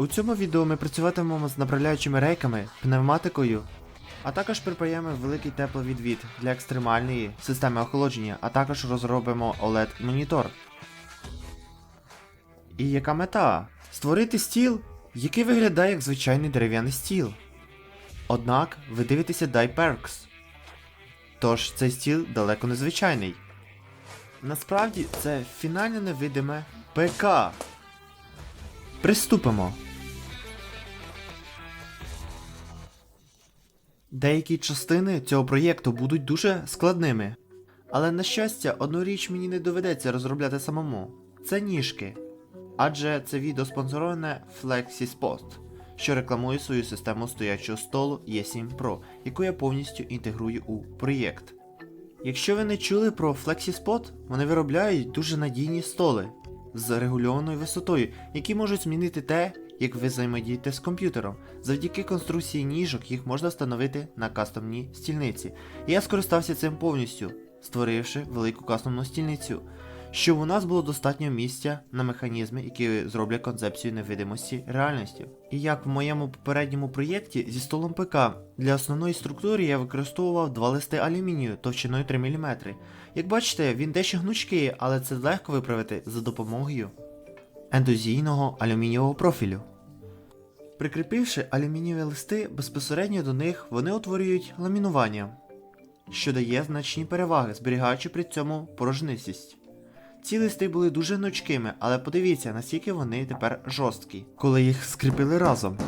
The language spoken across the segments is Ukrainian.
У цьому відео ми працюватимемо з направляючими рейками, пневматикою, а також припаємо великий тепловідвід для екстремальної системи охолодження, а також розробимо OLED-монітор. І яка мета? Створити стіл, який виглядає як звичайний дерев'яний стіл. Однак ви дивитеся Die Perks. Тож цей стіл далеко не звичайний. Насправді це фінально невидиме ПК. Приступимо. Деякі частини цього проєкту будуть дуже складними. Але на щастя, одну річ мені не доведеться розробляти самому. Це ніжки. Адже це відео спонсороване FlexiSpot, що рекламує свою систему стоячого столу E7 Pro, яку я повністю інтегрую у проєкт. Якщо ви не чули про FlexiSpot, вони виробляють дуже надійні столи з регульованою висотою, які можуть змінити те, як ви взаємодієте з комп'ютером. Завдяки конструкції ніжок їх можна встановити на кастомній стільниці. Я скористався цим повністю, створивши велику кастомну стільницю, щоб у нас було достатньо місця на механізми, які зроблять концепцію невидимості реальністю. І як в моєму попередньому проєкті зі столом ПК, для основної структури я використовував два листи алюмінію товщиною 3 мм. Як бачите, він дещо гнучкий, але це легко виправити за допомогою ендозійного алюмінієвого профілю. Прикріпивши алюмінієві листи, безпосередньо до них вони утворюють ламінування, що дає значні переваги, зберігаючи при цьому порожнистість. Ці листи були дуже гнучкими, але подивіться, наскільки вони тепер жорсткі, коли їх скріпили разом.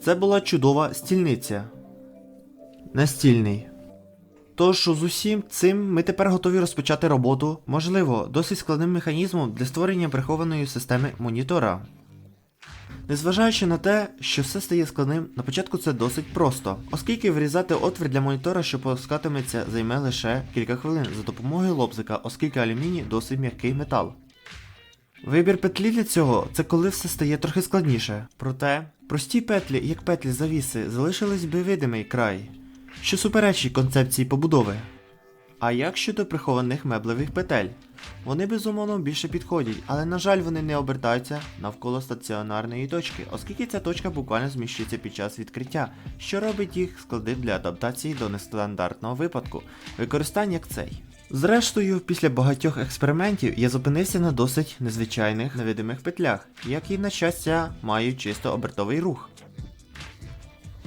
Це була чудова стільниця. Настільний. Тож з усім цим ми тепер готові розпочати роботу, можливо, досить складним механізмом для створення прихованої системи монітора. Незважаючи на те, що все стає складним, на початку це досить просто, оскільки вирізати отвір для монітора, що пускатиметься, займе лише кілька хвилин за допомогою лобзика, оскільки алюміній досить м'який метал. Вибір петлі для цього це коли все стає трохи складніше. Проте, прості петлі, як петлі завіси, залишились би видимий край, що суперечить концепції побудови. А як щодо прихованих меблевих петель? Вони безумовно більше підходять, але на жаль вони не обертаються навколо стаціонарної точки, оскільки ця точка буквально зміщується під час відкриття, що робить їх складним для адаптації до нестандартного випадку, використання як цей. Зрештою, після багатьох експериментів я зупинився на досить незвичайних невидимих петлях, які, на щастя, мають чисто обертовий рух,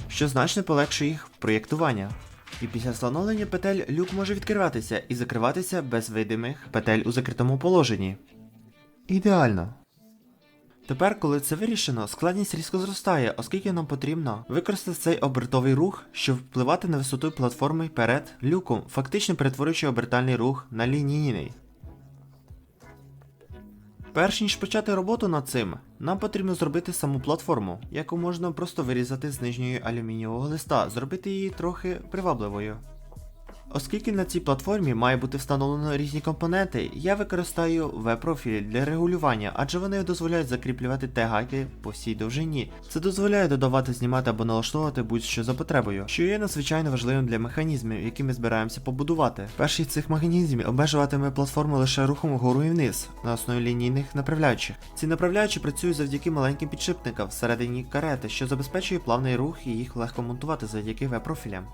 що значно полегшує їх проєктування. І після встановлення петель люк може відкриватися і закриватися без видимих петель у закритому положенні. Ідеально. Тепер, коли це вирішено, складність різко зростає, оскільки нам потрібно використати цей обертовий рух, щоб впливати на висоту платформи перед люком, фактично перетворюючи обертальний рух на лінійний. Перш ніж почати роботу над цим, нам потрібно зробити саму платформу, яку можна просто вирізати з нижньої алюмінієвого листа, зробити її трохи привабливою. Оскільки на цій платформі має бути встановлено різні компоненти, я використаю веб-профілі для регулювання, адже вони дозволяють закріплювати тегайки по всій довжині. Це дозволяє додавати, знімати або налаштовувати будь-що за потребою, що є надзвичайно важливим для механізмів, які ми збираємося побудувати. Перший з цих механізмів обмежуватиме платформу лише рухом вгору і вниз на основі лінійних направляючих. Ці направляючі працюють завдяки маленьким підшипникам всередині карети, що забезпечує плавний рух і їх легко монтувати завдяки веб-профілям.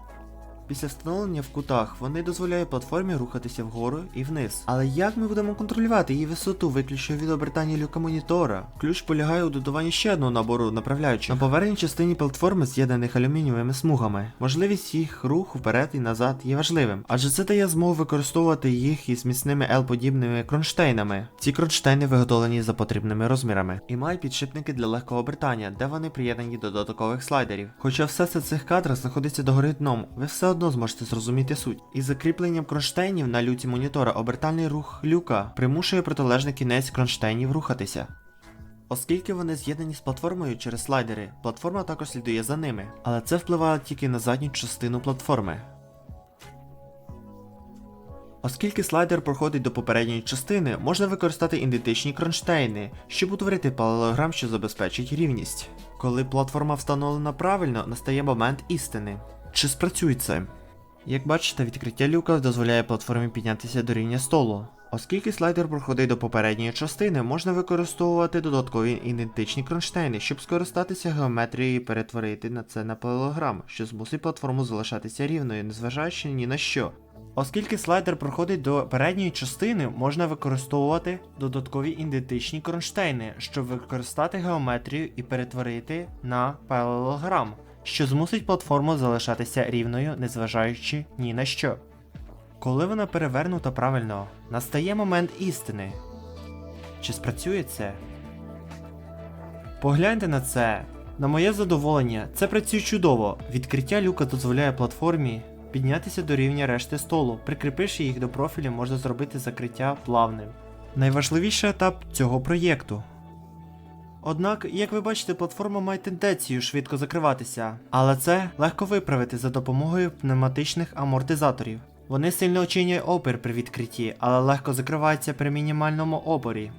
Після встановлення в кутах вони дозволяють платформі рухатися вгору і вниз. Але як ми будемо контролювати її висоту виключно від обертання люка монітора? Ключ полягає у додаванні ще одного набору направляючих. На поверхній частині платформи з'єднаних алюмінієвими смугами. Можливість їх руху вперед і назад є важливим, адже це дає змогу використовувати їх із міцними L-подібними кронштейнами. Ці кронштейни виготовлені за потрібними розмірами і мають підшипники для легкого обертання, де вони приєднані до додаткових слайдерів. Хоча все це цих кадрах знаходиться догори дном, ви все одно зможете зрозуміти суть. Із закріпленням кронштейнів на люті монітора обертальний рух люка примушує протилежний кінець кронштейнів рухатися. Оскільки вони з'єднані з платформою через слайдери, платформа також слідує за ними, але це впливає тільки на задню частину платформи. Оскільки слайдер проходить до попередньої частини, можна використати ідентичні кронштейни, щоб утворити паралелограм, що забезпечить рівність. Коли платформа встановлена правильно, настає момент істини. Чи спрацює це? Як бачите, відкриття люка дозволяє платформі піднятися до рівня столу. Оскільки слайдер проходить до попередньої частини, можна використовувати додаткові ідентичні кронштейни, щоб скористатися геометрією і перетворити на це на паралелограм, що змусить платформу залишатися рівною, незважаючи ні на що. Оскільки слайдер проходить до передньої частини, можна використовувати додаткові ідентичні кронштейни, щоб використати геометрію і перетворити на паралелограм, що змусить платформу залишатися рівною, незважаючи ні на що. Коли вона перевернута правильно, настає момент істини. Чи спрацює це? Погляньте на це. На моє задоволення, це працює чудово. Відкриття люка дозволяє платформі піднятися до рівня решти столу. Прикріпивши їх до профілю, можна зробити закриття плавним. Найважливіший етап цього проєкту. Однак, як ви бачите, платформа має тенденцію швидко закриватися, але це легко виправити за допомогою пневматичних амортизаторів. Вони сильно очинюють опір при відкритті, але легко закриваються при мінімальному опорі.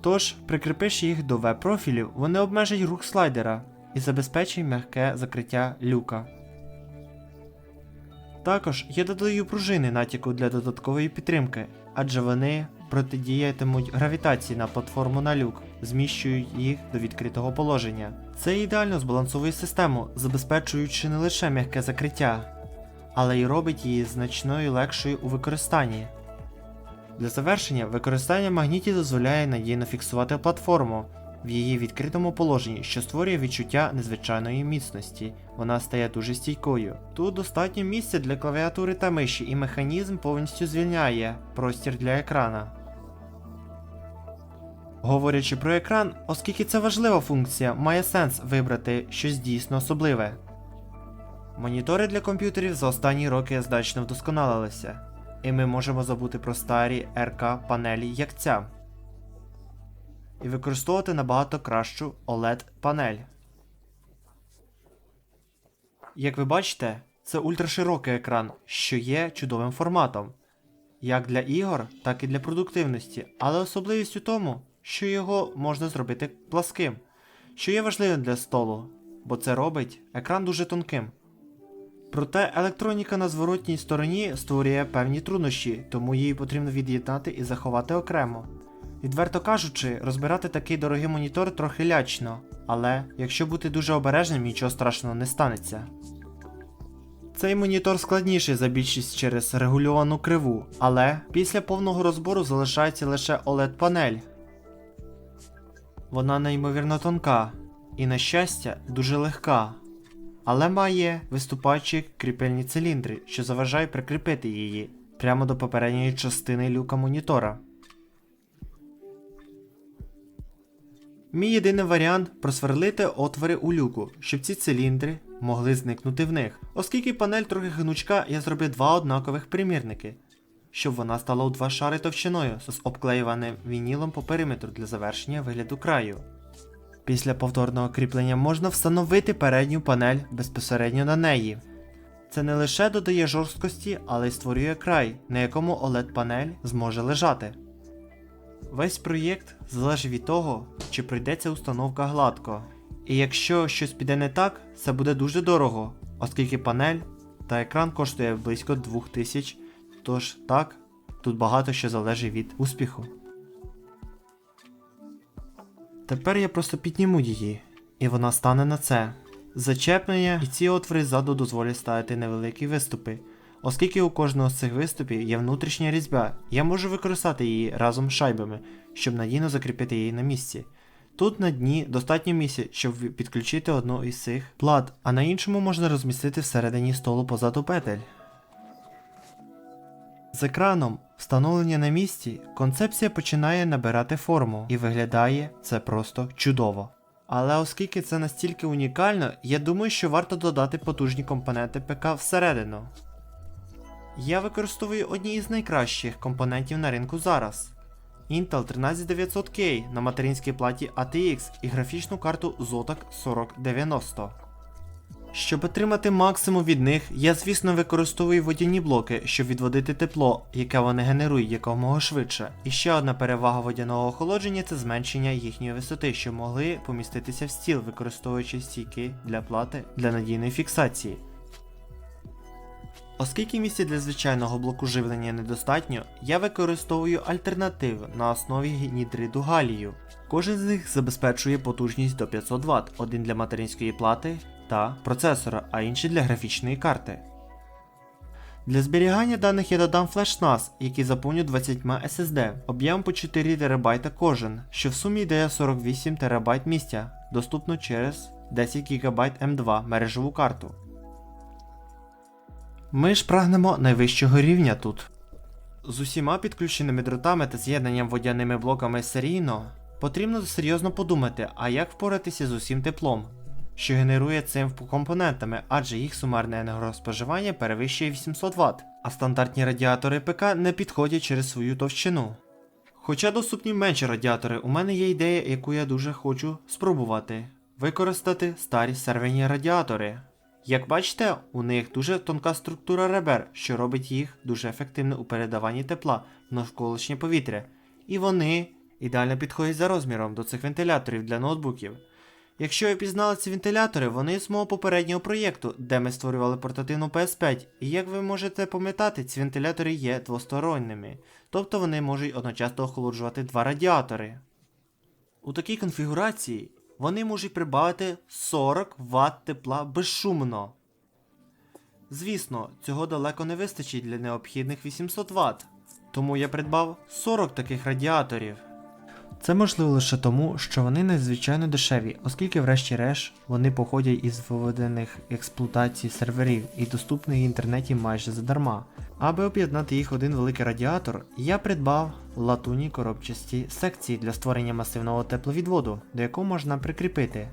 Тож, прикріпивши їх до веб-профілів, вони обмежать рух слайдера і забезпечать м'яке закриття люка. Також я додаю пружини натяку для додаткової підтримки, адже вони протидіятимуть гравітації на платформу на люк, зміщують їх до відкритого положення. Це ідеально збалансовує систему, забезпечуючи не лише м'яке закриття, але й робить її значною легшою у використанні. Для завершення використання магнітів дозволяє надійно фіксувати платформу в її відкритому положенні, що створює відчуття незвичайної міцності. Вона стає дуже стійкою. Тут достатньо місця для клавіатури та миші, і механізм повністю звільняє простір для екрана. Говорячи про екран, оскільки це важлива функція, має сенс вибрати щось дійсно особливе. Монітори для комп'ютерів за останні роки значно вдосконалилися, і ми можемо забути про старі РК панелі як ця. І використовувати набагато кращу OLED панель. Як ви бачите, це ультраширокий екран, що є чудовим форматом, як для ігор, так і для продуктивності, але особливість у тому, що його можна зробити пласким, що є важливим для столу, бо це робить екран дуже тонким. Проте електроніка на зворотній стороні створює певні труднощі, тому її потрібно від'єднати і заховати окремо. Відверто кажучи, розбирати такий дорогий монітор трохи лячно, але якщо бути дуже обережним, нічого страшного не станеться. Цей монітор складніший за більшість через регульовану криву, але після повного розбору залишається лише OLED-панель. Вона неймовірно тонка і, на щастя, дуже легка, але має виступаючі кріпельні циліндри, що заважають прикріпити її прямо до попередньої частини люка монітора. Мій єдиний варіант просверлити отвори у люку, щоб ці циліндри могли зникнути в них. Оскільки панель трохи гнучка, я зробив два однакових примірники, щоб вона стала у два шари товщиною з обклеюваним вінілом по периметру для завершення вигляду краю. Після повторного кріплення можна встановити передню панель безпосередньо на неї. Це не лише додає жорсткості, але й створює край, на якому OLED-панель зможе лежати. Весь проєкт залежить від того, чи пройдеться установка гладко. І якщо щось піде не так, це буде дуже дорого, оскільки панель та екран коштує близько 2000, тож так, тут багато що залежить від успіху. Тепер я просто підніму її, і вона стане на це. Зачеплення і ці отвори ззаду дозволять ставити невеликі виступи. Оскільки у кожного з цих виступів є внутрішня різьба, я можу використати її разом з шайбами, щоб надійно закріпити її на місці. Тут на дні достатньо місця, щоб підключити одну із цих плат, а на іншому можна розмістити всередині столу позаду петель. З екраном, встановлення на місці, концепція починає набирати форму і виглядає це просто чудово. Але оскільки це настільки унікально, я думаю, що варто додати потужні компоненти ПК всередину. Я використовую одні із найкращих компонентів на ринку зараз. Intel 13900K на материнській платі ATX і графічну карту Zotac 4090. Щоб отримати максимум від них, я звісно використовую водяні блоки, щоб відводити тепло, яке вони генерують якомога швидше. І ще одна перевага водяного охолодження це зменшення їхньої висоти, що могли поміститися в стіл, використовуючи стійки для плати для надійної фіксації. Оскільки місця для звичайного блоку живлення недостатньо, я використовую альтернативу на основі гідриду галію. Кожен з них забезпечує потужність до 500 Вт, один для материнської плати та процесора, а інший для графічної карти. Для зберігання даних я додам флеш NAS, який заповню 20 SSD, об'єм по 4 ТБ кожен, що в сумі дає 48 ТБ місця, доступно через 10 ГБ M2 мережеву карту. Ми ж прагнемо найвищого рівня тут. З усіма підключеними дротами та з'єднанням водяними блоками серійно потрібно серйозно подумати, а як впоратися з усім теплом, що генерує цим компонентами, адже їх сумарне енергоспоживання перевищує 800 Вт, а стандартні радіатори ПК не підходять через свою товщину. Хоча доступні менші радіатори, у мене є ідея, яку я дуже хочу спробувати використати старі серверні радіатори. Як бачите, у них дуже тонка структура ребер, що робить їх дуже ефективно у передаванні тепла в навколишнє повітря, і вони ідеально підходять за розміром до цих вентиляторів для ноутбуків. Якщо ви пізнали ці вентилятори, вони з мого попереднього проєкту, де ми створювали портативну PS5, і як ви можете пам'ятати, ці вентилятори є двосторонніми, тобто вони можуть одночасно охолоджувати два радіатори. У такій конфігурації вони можуть прибавити 40 Вт тепла безшумно. Звісно, цього далеко не вистачить для необхідних 800 Вт, тому я придбав 40 таких радіаторів. Це можливо лише тому, що вони надзвичайно дешеві, оскільки, врешті-решт, вони походять із виведених експлуатації серверів і доступних в інтернеті майже задарма. Аби об'єднати їх в один великий радіатор, я придбав латунні коробчасті секції для створення масивного тепловідводу, до якого можна прикріпити.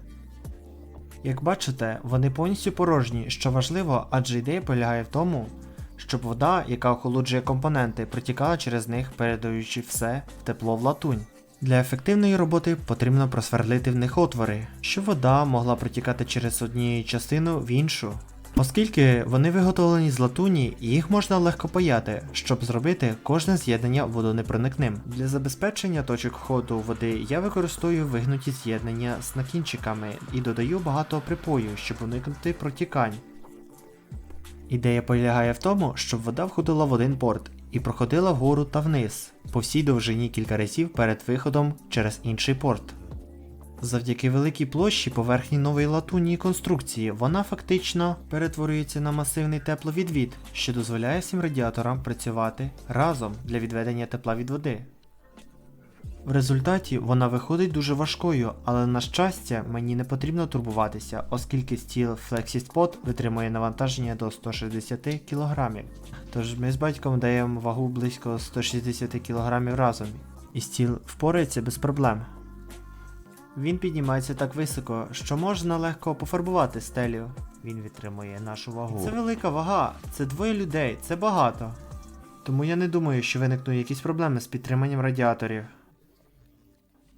Як бачите, вони повністю порожні, що важливо, адже ідея полягає в тому, щоб вода, яка охолоджує компоненти, протікала через них, передаючи все в тепло в латунь. Для ефективної роботи потрібно просверлити в них отвори, щоб вода могла протікати через однією частину в іншу. Оскільки вони виготовлені з латуні, їх можна легко паяти, щоб зробити кожне з'єднання водонепроникним. Для забезпечення точок входу води я використовую вигнуті з'єднання з накінчиками і додаю багато припою, щоб уникнути протікань. Ідея полягає в тому, щоб вода входила в один порт і проходила вгору та вниз по всій довжині кілька разів перед виходом через інший порт. Завдяки великій площі поверхні нової латунній конструкції вона фактично перетворюється на масивний тепловідвід, що дозволяє всім радіаторам працювати разом для відведення тепла від води. В результаті вона виходить дуже важкою, але на щастя мені не потрібно турбуватися, оскільки стіл FlexiSpot витримує навантаження до 160 кг. Тож ми з батьком даємо вагу близько 160 кг разом, і стіл впорається без проблем. Він піднімається так високо, що можна легко пофарбувати стелю. Він витримує нашу вагу. Це велика вага, це двоє людей, це багато. Тому я не думаю, що виникнуть якісь проблеми з підтриманням радіаторів.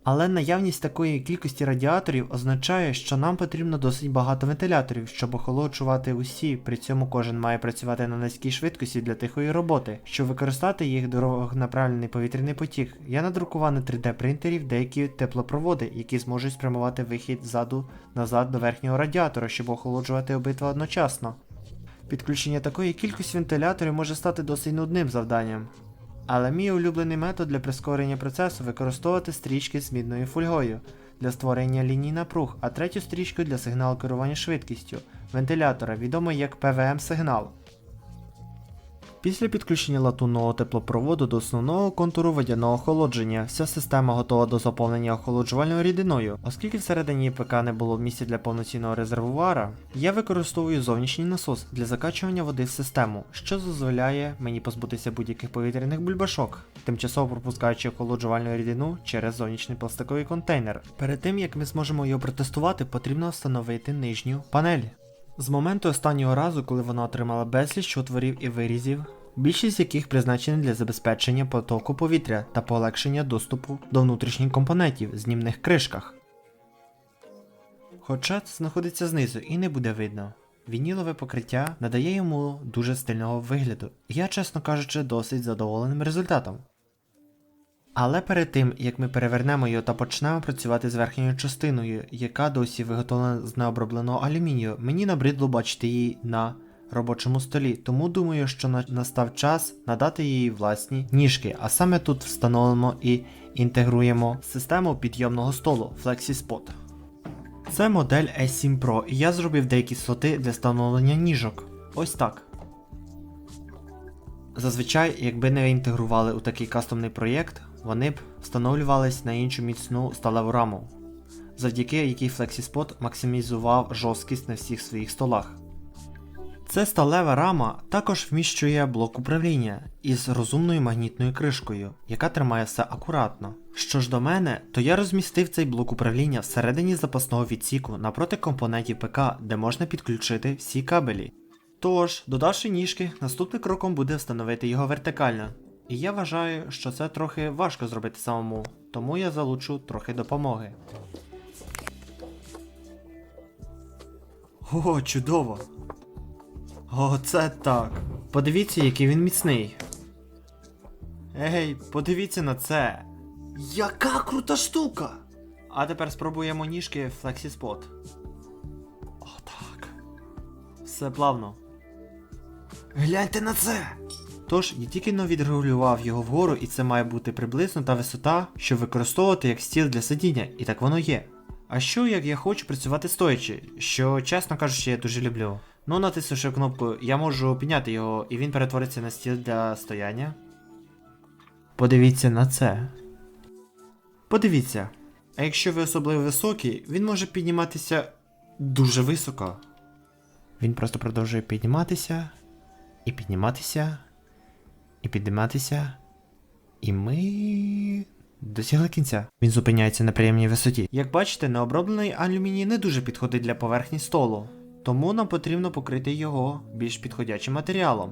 Але наявність такої кількості радіаторів означає, що нам потрібно досить багато вентиляторів, щоб охолоджувати усі, при цьому кожен має працювати на низькій швидкості для тихої роботи. Щоб використати їх дорогонаправлений повітряний потік, я надрукував на 3D принтерів деякі теплопроводи, які зможуть спрямувати вихід ззаду назад до верхнього радіатора, щоб охолоджувати обидва одночасно. Підключення такої кількості вентиляторів може стати досить нудним завданням. Але мій улюблений метод для прискорення процесу використовувати стрічки з мідною фольгою для створення ліній напруг, а третю стрічку для сигналу керування швидкістю вентилятора, відомий як PWM-сигнал. Після підключення латунного теплопроводу до основного контуру водяного охолодження, вся система готова до заповнення охолоджувальною рідиною. Оскільки всередині ПК не було місця для повноцінного резервуара, я використовую зовнішній насос для закачування води в систему, що дозволяє мені позбутися будь-яких повітряних бульбашок, тимчасово пропускаючи охолоджувальну рідину через зовнішній пластиковий контейнер. Перед тим як ми зможемо його протестувати, потрібно встановити нижню панель. З моменту останнього разу, коли вона отримала безліч отворів і вирізів, більшість яких призначені для забезпечення потоку повітря та полегшення доступу до внутрішніх компонентів в знімних кришках. Хоча це знаходиться знизу і не буде видно. Вінілове покриття надає йому дуже стильного вигляду, і я, чесно кажучи, досить задоволеним результатом. Але перед тим, як ми перевернемо його та почнемо працювати з верхньою частиною, яка досі виготовлена з необробленого алюмінію, мені набридло бачити її на робочому столі, тому думаю, що на- настав час надати їй власні ніжки, а саме тут встановимо і інтегруємо систему підйомного столу FlexiSpot. Це модель S7 Pro, і я зробив деякі слоти для встановлення ніжок. Ось так. Зазвичай, якби не інтегрували у такий кастомний проєкт, вони б встановлювались на іншу міцну сталеву раму, завдяки якій FlexiSpot максимізував жорсткість на всіх своїх столах. Це сталева рама також вміщує блок управління із розумною магнітною кришкою, яка тримає все акуратно. Що ж до мене, то я розмістив цей блок управління всередині запасного відсіку напроти компонентів ПК, де можна підключити всі кабелі. Тож, додавши ніжки, наступним кроком буде встановити його вертикально. І я вважаю, що це трохи важко зробити самому, тому я залучу трохи допомоги. О, чудово! О, це так. Подивіться, який він міцний. Ей, подивіться на це. Яка крута штука! А тепер спробуємо ніжки FlexiSpot. О, так. Все плавно. Гляньте на це! Тож, я тільки но відрегулював його вгору, і це має бути приблизно та висота, щоб використовувати як стіл для сидіння, і так воно є. А що як я хочу працювати стоячи, що, чесно кажучи, я дуже люблю. Ну, натиснувши кнопку, я можу підняти його, і він перетвориться на стіл для стояння. Подивіться на це. Подивіться. А якщо ви особливо високий, він може підніматися дуже високо. Він просто продовжує підніматися, і підніматися, і підніматися. І ми. Досягли кінця. Він зупиняється на приємній висоті. Як бачите, необроблений алюміній не дуже підходить для поверхні столу, тому нам потрібно покрити його більш підходячим матеріалом.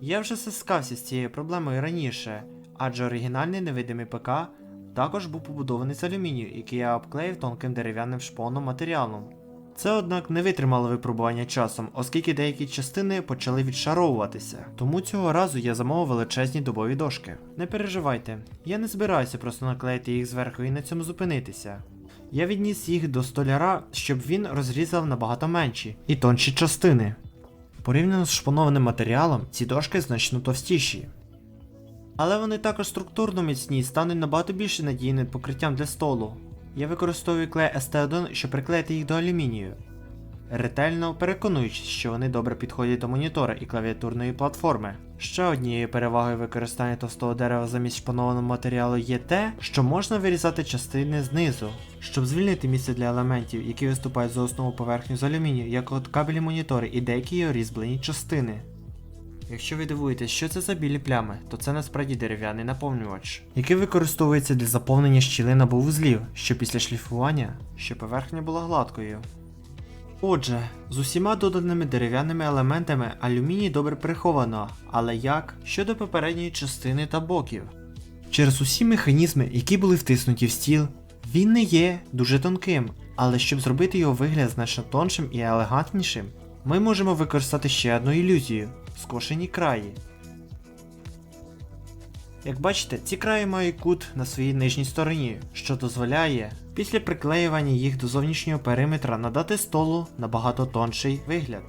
Я вже стискався з цією проблемою раніше, адже оригінальний невидимий ПК також був побудований з алюмінію, який я обклеїв тонким дерев'яним шпоном матеріалом. Це, однак, не витримало випробування часом, оскільки деякі частини почали відшаровуватися. Тому цього разу я замовив величезні дубові дошки. Не переживайте, я не збираюся просто наклеїти їх зверху і на цьому зупинитися. Я відніс їх до столяра, щоб він розрізав набагато менші і тонші частини. Порівняно з шпонованим матеріалом, ці дошки значно товстіші. Але вони також структурно міцні і стануть набагато більш надійним покриттям для столу. Я використовую клей ST1, щоб приклеїти їх до алюмінію. Ретельно переконуючись, що вони добре підходять до монітора і клавіатурної платформи. Ще однією перевагою використання товстого дерева замість шпанованого матеріалу є те, що можна вирізати частини знизу, щоб звільнити місце для елементів, які виступають за основу поверхню з алюмінію, як от кабелі монітори і деякі його різьблені частини. Якщо ви дивуєтесь, що це за білі плями, то це насправді дерев'яний наповнювач, який використовується для заповнення щілин або вузлів, що після шліфування, щоб поверхня була гладкою. Отже, з усіма доданими дерев'яними елементами алюміній добре приховано, але як щодо попередньої частини та боків? Через усі механізми, які були втиснуті в стіл, він не є дуже тонким, але щоб зробити його вигляд значно тоншим і елегантнішим, ми можемо використати ще одну ілюзію скошені краї. Як бачите, ці краї мають кут на своїй нижній стороні, що дозволяє після приклеювання їх до зовнішнього периметра надати столу набагато тонший вигляд,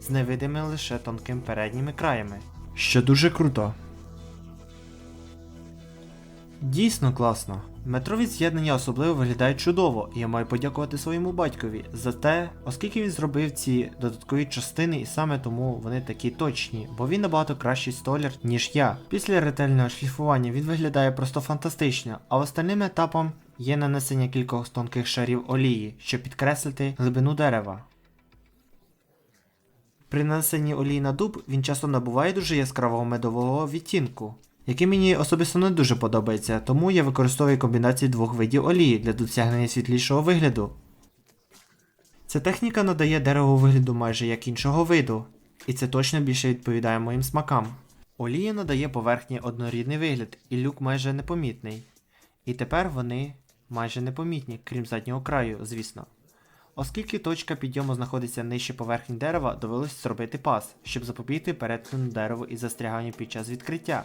з невидимими лише тонким передніми краями, що дуже круто. Дійсно класно. Метрові з'єднання особливо виглядають чудово, і я маю подякувати своєму батькові за те, оскільки він зробив ці додаткові частини, і саме тому вони такі точні, бо він набагато кращий столяр, ніж я. Після ретельного шліфування він виглядає просто фантастично, а останнім етапом є нанесення кількох тонких шарів олії, щоб підкреслити глибину дерева. При нанесенні олії на дуб він часто набуває дуже яскравого медового відтінку, який мені особисто не дуже подобається, тому я використовую комбінацію двох видів олії для досягнення світлішого вигляду. Ця техніка надає дереву вигляду майже як іншого виду, і це точно більше відповідає моїм смакам. Олія надає поверхні однорідний вигляд, і люк майже непомітний. І тепер вони майже непомітні, крім заднього краю, звісно. Оскільки точка підйому знаходиться нижче поверхні дерева, довелося зробити пас, щоб запобігти перетину дереву і застряганню під час відкриття.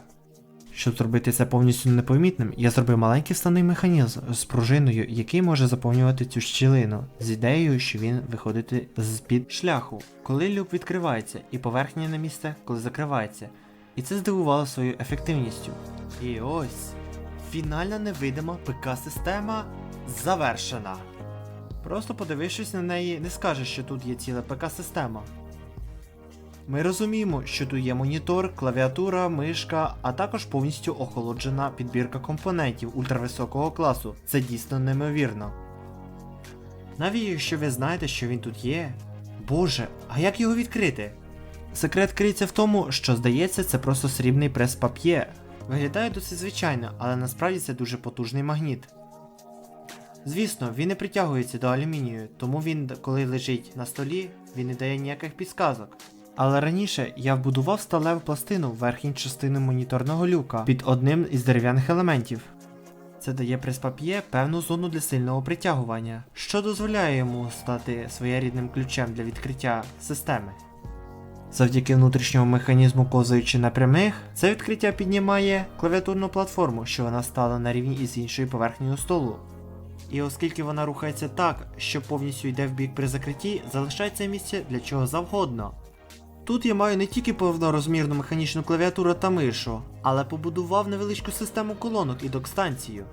Щоб зробити це повністю непомітним, я зробив маленький вставний механізм з пружиною, який може заповнювати цю щілину, з ідеєю, що він виходить з-під шляху, коли люк відкривається, і поверхня на місце, коли закривається. І це здивувало своєю ефективністю. І ось фінальна невидима ПК-система завершена. Просто подивившись на неї, не скажеш, що тут є ціла ПК-система. Ми розуміємо, що тут є монітор, клавіатура, мишка, а також повністю охолоджена підбірка компонентів ультрависокого класу. Це дійсно неймовірно. Навіть якщо ви знаєте, що він тут є. Боже, а як його відкрити? Секрет криється в тому, що здається, це просто срібний прес-пап'є. Виглядає досить звичайно, але насправді це дуже потужний магніт. Звісно, він не притягується до алюмінію, тому він, коли лежить на столі, він не дає ніяких підсказок. Але раніше я вбудував сталеву пластину в верхній частини моніторного люка під одним із дерев'яних елементів. Це дає прес-пап'є певну зону для сильного притягування, що дозволяє йому стати своєрідним ключем для відкриття системи. Завдяки внутрішньому механізму ковзаючи на прямих, це відкриття піднімає клавіатурну платформу, що вона стала на рівні із іншою поверхнею столу. І оскільки вона рухається так, що повністю йде в бік при закритті, залишається місце для чого завгодно. Тут я маю не тільки повнорозмірну механічну клавіатуру та мишу, але побудував невеличку систему колонок і док-станцію.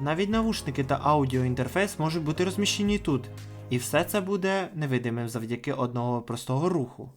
Навіть навушники та аудіоінтерфейс можуть бути розміщені тут, і все це буде невидимим завдяки одного простого руху.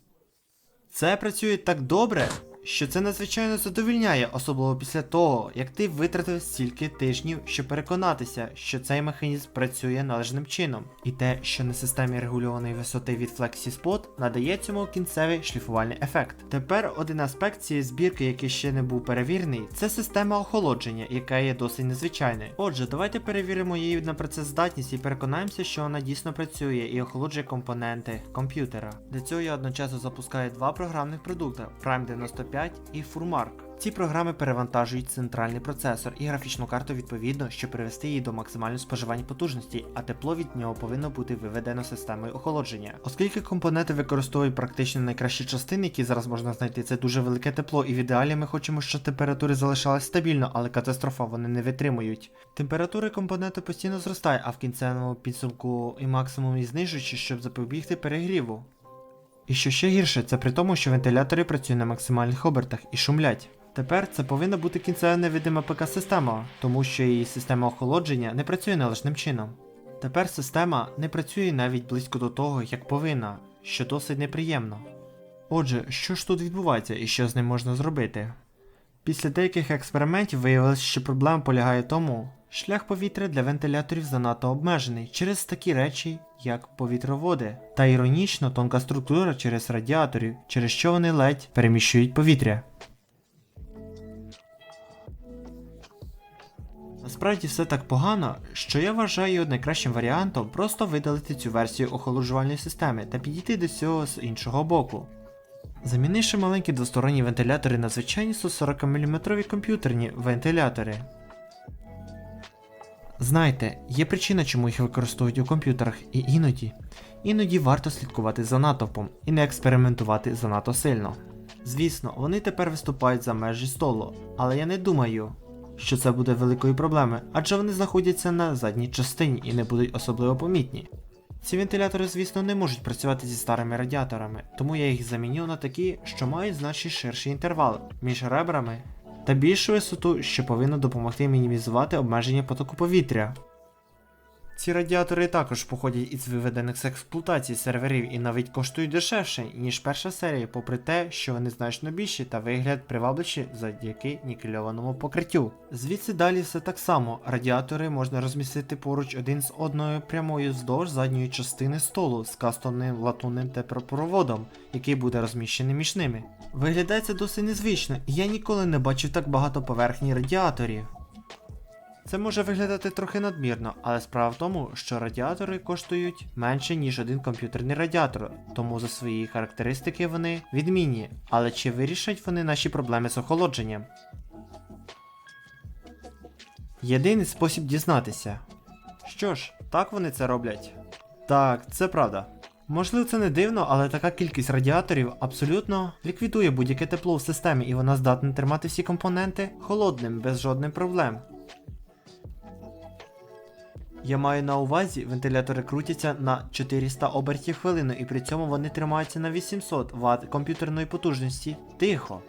Це працює так добре, що це надзвичайно задовільняє, особливо після того, як ти витратив стільки тижнів, щоб переконатися, що цей механізм працює належним чином, і те, що на системі регульованої висоти від FlexiSpot надає цьому кінцевий шліфувальний ефект. Тепер один аспект цієї збірки, який ще не був перевірений, це система охолодження, яка є досить незвичайною. Отже, давайте перевіримо її на працездатність і переконаємося, що вона дійсно працює і охолоджує компоненти комп'ютера. Для цього я одночасно запускаю два програмних продукти Prime 95 і Furmark. Ці програми перевантажують центральний процесор і графічну карту відповідно, щоб привести її до максимального споживання потужності, а тепло від нього повинно бути виведено системою охолодження. Оскільки компоненти використовують практично найкращі частини, які зараз можна знайти, це дуже велике тепло, і в ідеалі ми хочемо, щоб температури залишались стабільно, але катастрофа вони не витримують. Температури компоненту постійно зростає, а в кінцевому підсумку і максимумі знижуючи, щоб запобігти перегріву. І що ще гірше, це при тому, що вентилятори працюють на максимальних обертах і шумлять. Тепер це повинна бути кінцева невидима ПК-система, тому що її система охолодження не працює належним чином. Тепер система не працює навіть близько до того, як повинна, що досить неприємно. Отже, що ж тут відбувається і що з ним можна зробити? Після деяких експериментів виявилось, що проблема полягає в тому, шлях повітря для вентиляторів занадто обмежений через такі речі, як повітроводи, та іронічно тонка структура через радіаторів, через що вони ледь переміщують повітря. Насправді все так погано, що я вважаю найкращим варіантом просто видалити цю версію охолоджувальної системи та підійти до цього з іншого боку. Замінивши маленькі двосторонні вентилятори на звичайні 140 мм комп'ютерні вентилятори. Знаєте, є причина, чому їх використовують у комп'ютерах, і іноді, іноді варто слідкувати за натовпом і не експериментувати занадто сильно. Звісно, вони тепер виступають за межі столу, але я не думаю, що це буде великою проблемою, адже вони знаходяться на задній частині і не будуть особливо помітні. Ці вентилятори, звісно, не можуть працювати зі старими радіаторами, тому я їх заміню на такі, що мають значно ширший інтервал між ребрами та більшу висоту, що повинно допомогти мінімізувати обмеження потоку повітря. Ці радіатори також походять із виведених з експлуатації серверів і навіть коштують дешевше, ніж перша серія, попри те, що вони значно більші та вигляд привабливіші завдяки нікельованому покриттю. Звідси далі все так само. Радіатори можна розмістити поруч один з одною прямою вздовж задньої частини столу з кастомним латунним теплопроводом, який буде розміщений між ними. Виглядає це досить незвично, і я ніколи не бачив так багато поверхні радіаторів. Це може виглядати трохи надмірно, але справа в тому, що радіатори коштують менше, ніж один комп'ютерний радіатор, тому за свої характеристики вони відмінні. Але чи вирішать вони наші проблеми з охолодженням? Єдиний спосіб дізнатися. Що ж, так вони це роблять. Так, це правда. Можливо, це не дивно, але така кількість радіаторів абсолютно ліквідує будь-яке тепло в системі, і вона здатна тримати всі компоненти холодним без жодних проблем. Я маю на увазі, вентилятори крутяться на 400 обертів хвилину, і при цьому вони тримаються на 800 Вт комп'ютерної потужності тихо.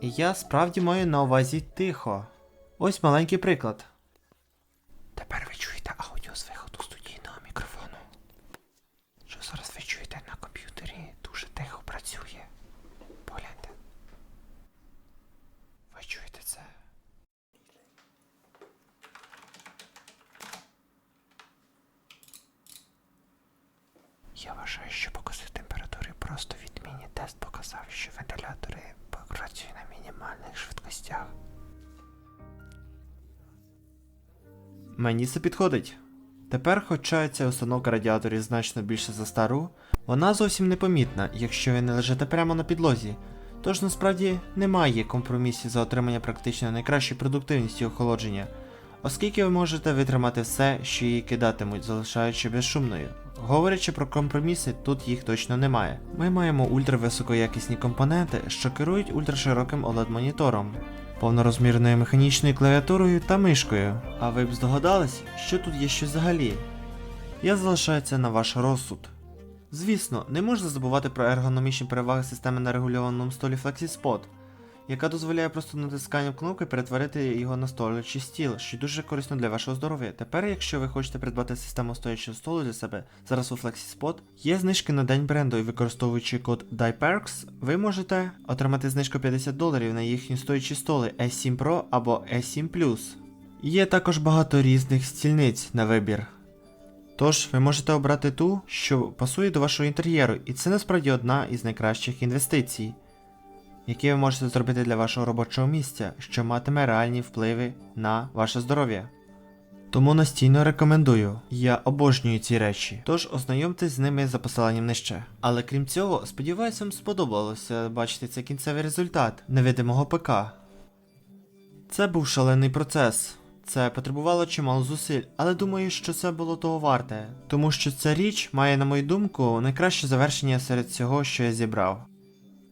І я справді маю на увазі тихо. Ось маленький приклад. Тепер ви чуєте аудіо з виходу студійного мікрофону. Що зараз ви чуєте на комп'ютері дуже тихо працює. Погляньте. Ви чуєте це? Я вважаю, що покази температури просто відмінні. Тест показав, що вентилятори мінімальних швидкостях. Мені це підходить. Тепер, хоча ця установка радіаторів значно більше за стару, вона зовсім непомітна, якщо ви не лежите прямо на підлозі. Тож насправді немає компромісів за отримання практично найкращої продуктивності охолодження, оскільки ви можете витримати все, що її кидатимуть, залишаючи безшумною. Говорячи про компроміси, тут їх точно немає. Ми маємо ультрависокоякісні компоненти, що керують ультрашироким OLED-монітором, повнорозмірною механічною клавіатурою та мишкою. А ви б здогадались, що тут є щось взагалі? Я залишаю це на ваш розсуд. Звісно, не можна забувати про ергономічні переваги системи на регульованому столі FlexiSpot, яка дозволяє просто натисканням кнопки перетворити його на столячий стіл, що дуже корисно для вашого здоров'я. Тепер, якщо ви хочете придбати систему стоячого столу для себе зараз у FlexiSpot, є знижки на день бренду і використовуючи код DIEPERKS, ви можете отримати знижку 50 доларів на їхні стоячі столи S7 Pro або S7 Plus. Є також багато різних стільниць на вибір. Тож ви можете обрати ту, що пасує до вашого інтер'єру, і це насправді одна із найкращих інвестицій, які ви можете зробити для вашого робочого місця, що матиме реальні впливи на ваше здоров'я. Тому настійно рекомендую. Я обожнюю ці речі, тож ознайомтесь з ними за посиланням нижче. Але крім цього, сподіваюся, вам сподобалося бачити цей кінцевий результат невидимого ПК. Це був шалений процес. Це потребувало чимало зусиль, але думаю, що це було того варте, тому що ця річ має, на мою думку, найкраще завершення серед всього, що я зібрав.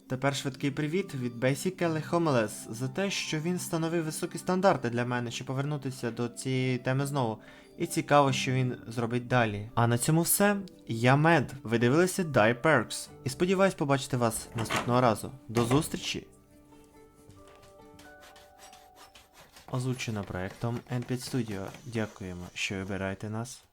Тепер швидкий привіт від Basic Homeless за те, що він встановив високі стандарти для мене, щоб повернутися до цієї теми знову. І цікаво, що він зробить далі. А на цьому все. Я Мед. Ви дивилися Die Perks. І сподіваюсь побачити вас наступного разу. До зустрічі! Озвучено проектом N5 Studio. Дякуємо, що вибираєте нас.